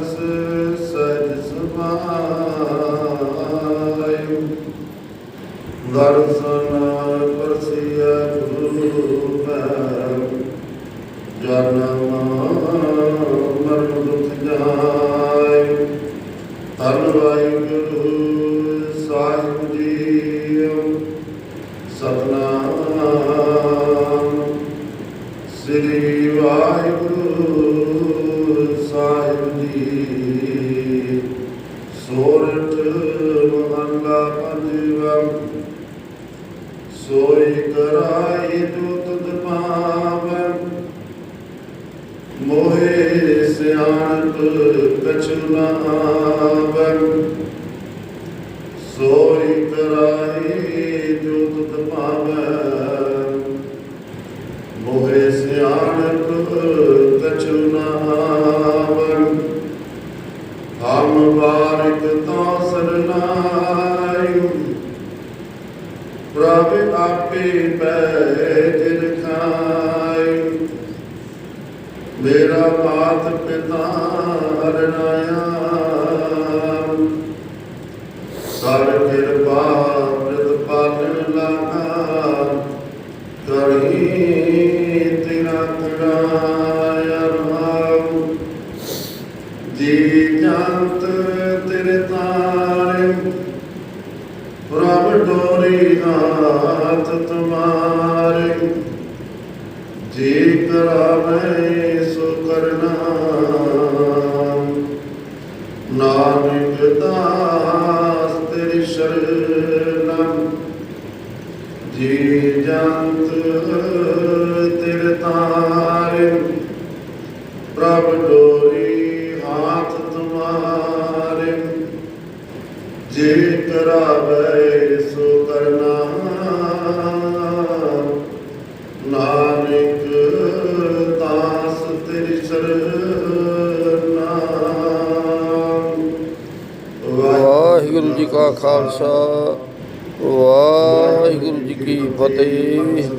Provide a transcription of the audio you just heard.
ਅਨਸ ਸਜ ਸਮਾਇ ਦਰਸ਼ਨ ਪਰਸਿਆ ਗੁਰੂ ਮੈਂ ਜਨਮ ਮਰਨ ਦੁਖ ਜਾਇ ਧੰਨ ਵਾਹਿਗੁਰੂ ਸਾਹਿਬ ਜੀ ਸਤਨਾਮ ਸਾਹਿਬ ਜੀ ਸੋਰਠ ਮਹਲਾ ਪੰਜਵਾ ਸੋਈ ਕਰਾਈ ਜੋ ਤੁਧ ਪਾਵੈ ਸਿਆਣਪ ਕਛੁ ਨ ਆਵੈ ਆਪੇ ਪੈਜ ਰਖਾਈ ਮੇਰਾ ਮਾਤ ਪਿਤਾ ਹਰਨਾਇਆ। ਪ੍ਰਭ ਡੋਰੀ ਨਾਥ ਤੁਮਾਰੇ, ਜੀ ਕਰਾਵੇ ਸੋ ਕਰਨਾ। ਨਾਨਕ ਦਾਸ ਤੇਰੀ ਸ਼ਰਨਮ ਜੀ ਜੰਤ ਤੇਰੇ ਤਾਰੇ। ਪ੍ਰਭ ਡੋਰੀ ਜੇ ਕਰਾਵੇ ਸੋ ਕਰਨਾ, ਨਾਨਕ ਦਾਸ ਤੇਰੀ ਸਰਨਾ। ਵਾਹਿਗੁਰੂ ਜੀ ਕਾ ਖਾਲਸਾ, ਵਾਹਿਗੁਰੂ ਜੀ ਕੀ ਫਤਿਹ।